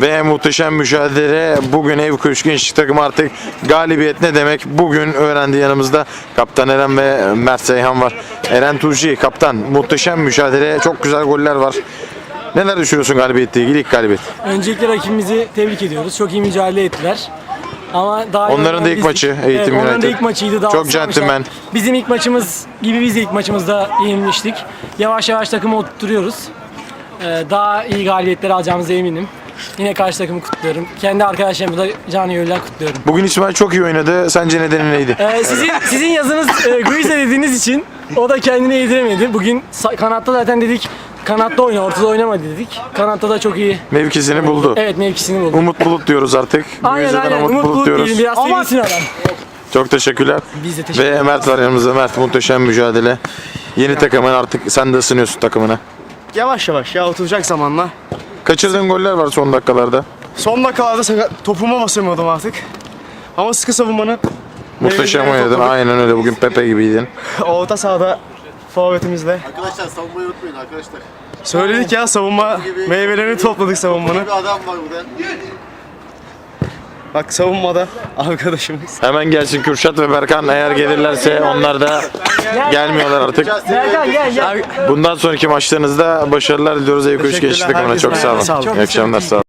Ve muhteşem mücadele bugün Ev Kuruş Gençlik takımı artık galibiyet ne demek bugün öğrendi yanımızda kaptan Eren ve Mert Seyhan var. Eren Tuğci kaptan muhteşem mücadele çok güzel goller var. Neler düşünüyorsun galibiyetle ilgili ilk galibiyet? Öncelikle rakibimizi tebrik ediyoruz. Çok iyi mücadele ettiler. Ama daha Onların da ilk maçı, Eğitim evet, Onların da United. ilk maçıydı. Daha Çok ısınmışlar. gentleman. Bizim ilk maçımız gibi biz de ilk maçımızda yenilmiştik. Yavaş yavaş takımı oturtuyoruz. Ee, daha iyi galibiyetler alacağımıza eminim. Yine karşı takımı kutluyorum. Kendi arkadaşlarımı da canı gönülden kutluyorum. Bugün İsmail çok iyi oynadı. Sence nedeni neydi? Ee, sizin sizin yazınız e, Guiza dediğiniz için o da kendine yediremedi. Bugün sa- kanatta zaten dedik kanatta oyna, ortada oynama dedik. Kanatta da çok iyi. Mevkisini buldu. Evet mevkisini buldu. Umut Bulut diyoruz artık. Aynen aynen. Umut, Umut Bulut diyoruz. diyelim. Biraz sevinsin adam. Çok teşekkürler. Biz de teşekkür Ve Mert var yanımızda. Mert muhteşem mücadele. Yeni takımın artık sen de ısınıyorsun takımına. Yavaş yavaş ya oturacak zamanla. Kaçırdığın goller var son dakikalarda. Son dakikalarda sakat, topuma basamıyordum artık. Ama sıkı savunmanın Muhteşem meyvelerini oynadın. Aynen öyle. Bugün Pepe gibiydin. Orta sahada forvetimizle. Arkadaşlar savunmayı unutmayın arkadaşlar. Söyledik ya savunma meyvelerini topladık savunmanın. Bir adam var burada. Bak savunmada arkadaşımız. Hemen gelsin Kürşat ve Berkan. Eğer gelirlerse onlar da gelmiyorlar artık. Berkan gel gel. Bundan sonraki maçlarınızda başarılar diliyoruz Eyüp Üç Gençlik Teşekkürler, takımına. Çok herkese sağ olun. sağ olun. İyi akşamlar. Sağ olun.